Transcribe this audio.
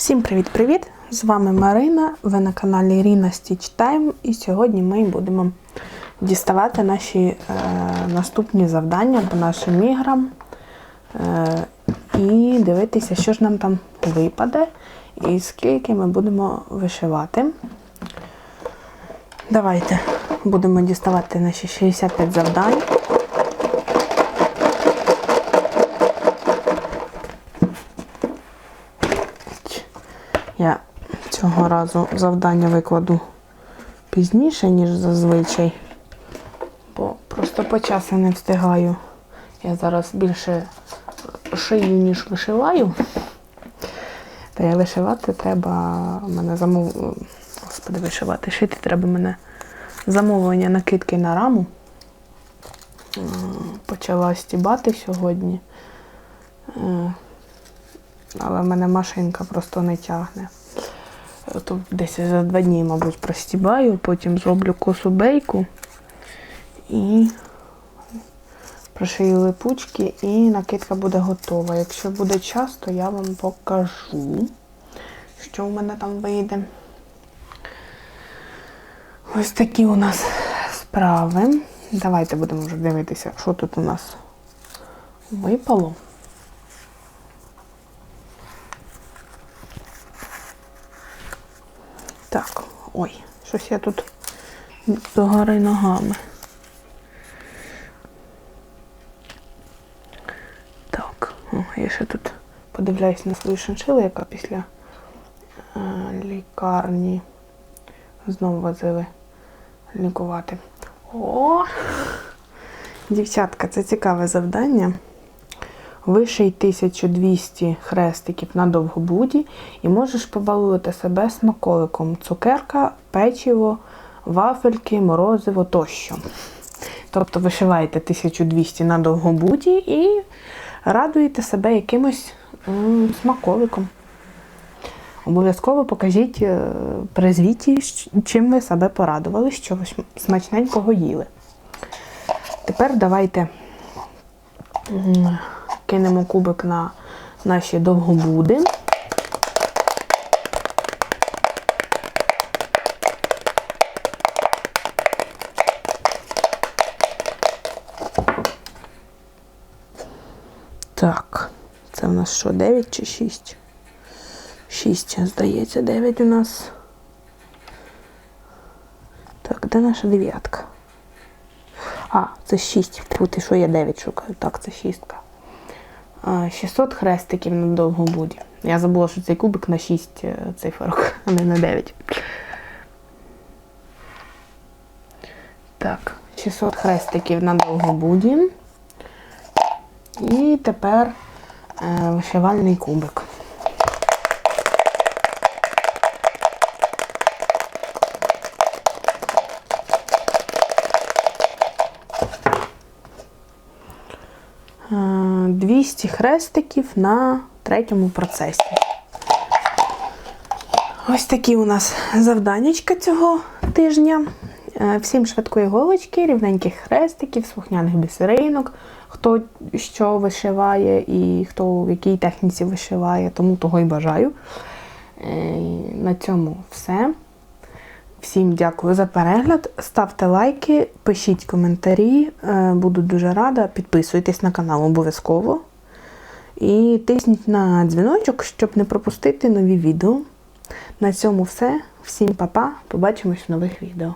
Всім привіт-привіт! З вами Марина. Ви на каналі Irina Stitch Time. І сьогодні ми будемо діставати наші е, наступні завдання по нашим іграм е, і дивитися, що ж нам там випаде і скільки ми будемо вишивати. Давайте будемо діставати наші 65 завдань. Я цього разу завдання викладу пізніше, ніж зазвичай, бо просто по часу не встигаю. Я зараз більше шию, ніж вишиваю. Та я вишивати треба мене замов... Господи, вишивати, шити треба мене замовлення накидки на раму. Почала стібати сьогодні. Але в мене машинка просто не тягне. То десь за два дні, мабуть, простібаю, потім зроблю косу бейку і прошию липучки і накидка буде готова. Якщо буде час, то я вам покажу, що в мене там вийде. Ось такі у нас справи. Давайте будемо вже дивитися, що тут у нас випало. Так, ой, щось я тут догори ногами. Так, о, я ще тут подивляюсь на свою шиншилу, яка після е, лікарні знову возили лікувати. О! Дівчатка, це цікаве завдання. Виший 1200 хрестиків на довгобуді і можеш побалувати себе смаколиком. Цукерка, печиво, вафельки, морозиво тощо. Тобто вишиваєте 1200 на довгобуді і радуєте себе якимось смаколиком. Обов'язково покажіть е, при звіті, чим ви себе порадували, що ви смачненького їли. Тепер давайте кинемо кубик на наші довгобуди. Так, це в нас що, 9 чи 6? 6, здається, 9 у нас. Так, де наша дев'ятка? А, це 6. Ти що я 9 шукаю? Так, це шістка. А, 600 хрестиків на довгобуді. Я забула, що цей кубик на 6 е, циферок, а не на 9. Так, 600 хрестиків на довгобуді. І тепер е, вишивальний кубик. 200 хрестиків на третьому процесі. Ось такі у нас завданнячка цього тижня. Е, Всім швидкої голочки, рівненьких хрестиків, слухняних бісеринок, хто що вишиває і хто в якій техніці вишиває, тому того й бажаю. Е, На цьому все. Всім дякую за перегляд. Ставте лайки, пишіть коментарі. Е, Буду дуже рада. Підписуйтесь на канал обов'язково. І тисніть на дзвіночок, щоб не пропустити нові відео. На цьому все. Всім па-па. Побачимось в нових відео.